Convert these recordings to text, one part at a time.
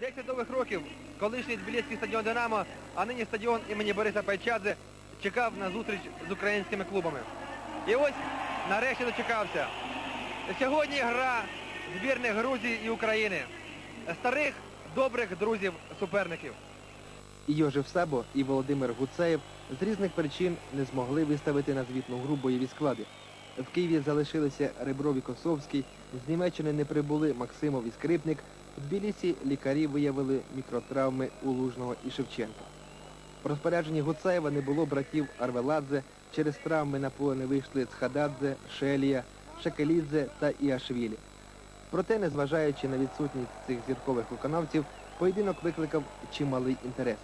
Десять довгих років колишній Тбіліський стадіон Динамо, а нині стадіон імені Бориса Пайчадзе чекав на зустріч з українськими клубами. І ось нарешті дочекався. Сьогодні гра збірних Грузії і України. Старих, добрих друзів-суперників. І Йожев Сабо, і Володимир Гуцеєв з різних причин не змогли виставити на звітну гру бойові склади. В Києві залишилися Ребров і Косовський, з Німеччини не прибули Максимов і Скрипник. В Тбілісі лікарі виявили мікротравми у Лужного і Шевченка. В розпорядженні Гуцаєва не було братів Арвеладзе, через травми на поле не вийшли Цхададзе, Шелія, Шекелідзе та Іашвілі. Проте, незважаючи на відсутність цих зіркових виконавців, поєдинок викликав чималий інтерес.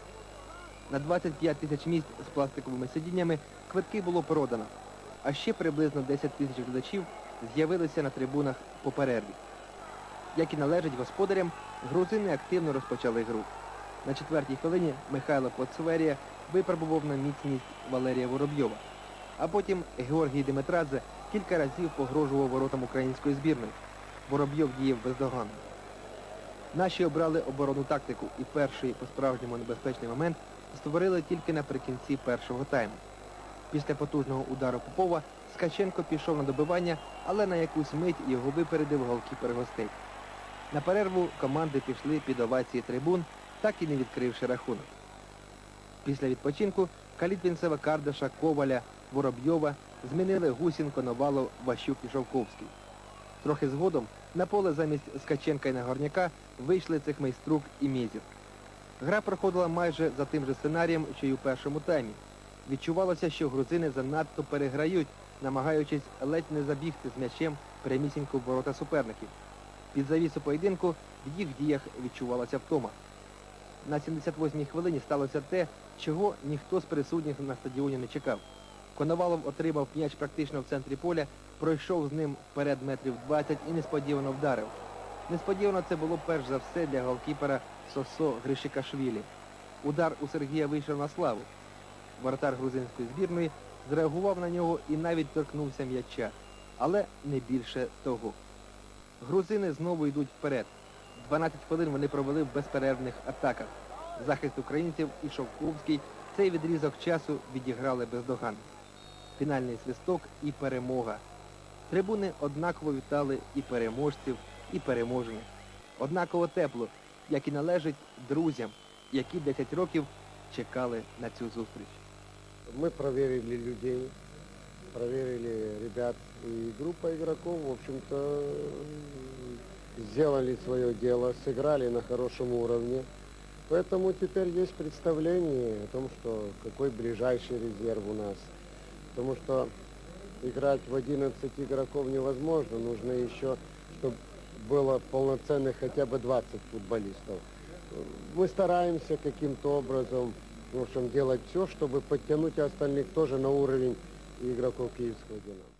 На 25 тисяч місць з пластиковими сидіннями квитки було продано, а ще приблизно 10 тисяч глядачів з'явилися на трибунах по перерві. Як і належить господарям, грузини активно розпочали гру. На четвертій хвилині Михайло Поцверія випробував на міцність Валерія Воробйова. А потім Георгій Димитрадзе кілька разів погрожував воротам української збірної. Воробйов діяв бездоганно. Наші обрали оборонну тактику і перший по-справжньому небезпечний момент створили тільки наприкінці першого тайму. Після потужного удару Попова Скаченко пішов на добивання, але на якусь мить його випередив голкіпер гостей. На перерву команди пішли під овації трибун, так і не відкривши рахунок. Після відпочинку Калітвінцева, Кардаша, Коваля, Воробйова змінили Гусін, Коновалов, Ващук і Шовковський. Трохи згодом на поле замість Скаченка і Нагорняка вийшли цих майструк і Мєзір. Гра проходила майже за тим же сценарієм, що й у першому таймі. Відчувалося, що грузини занадто переграють, намагаючись ледь не забігти з м'ячем прямісінько в ворота суперників. Під завісу поєдинку в їх діях відчувалася втома. На 78-й хвилині сталося те, чого ніхто з присутніх на стадіоні не чекав. Коновалов отримав м'яч практично в центрі поля, пройшов з ним вперед метрів 20 і несподівано вдарив. Несподівано це було перш за все для голкіпера Сосо Гришикашвілі. Удар у Сергія вийшов на славу. Воротар грузинської збірної зреагував на нього і навіть торкнувся м'яча. Але не більше того. Грузини знову йдуть вперед. 12 хвилин вони провели в безперервних атаках. Захист українців і Шовковський цей відрізок часу відіграли бездоганно. Фінальний свисток і перемога. Трибуни однаково вітали і переможців, і переможених. Однаково тепло, як і належить друзям, які 10 років чекали на цю зустріч. Мы проверили людей, проверили ребят, и группа игроков, в общем-то, сделали свое дело, сыграли на хорошем уровне. Поэтому теперь есть представление о том, что какой ближайший резерв у нас. Потому что играть в 11 игроков невозможно, нужно еще, чтобы было полноценных хотя бы 20 футболистов. Мы стараемся каким-то образом в общем, делать все, чтобы подтянуть остальных тоже на уровень игроков киевского «Динамо».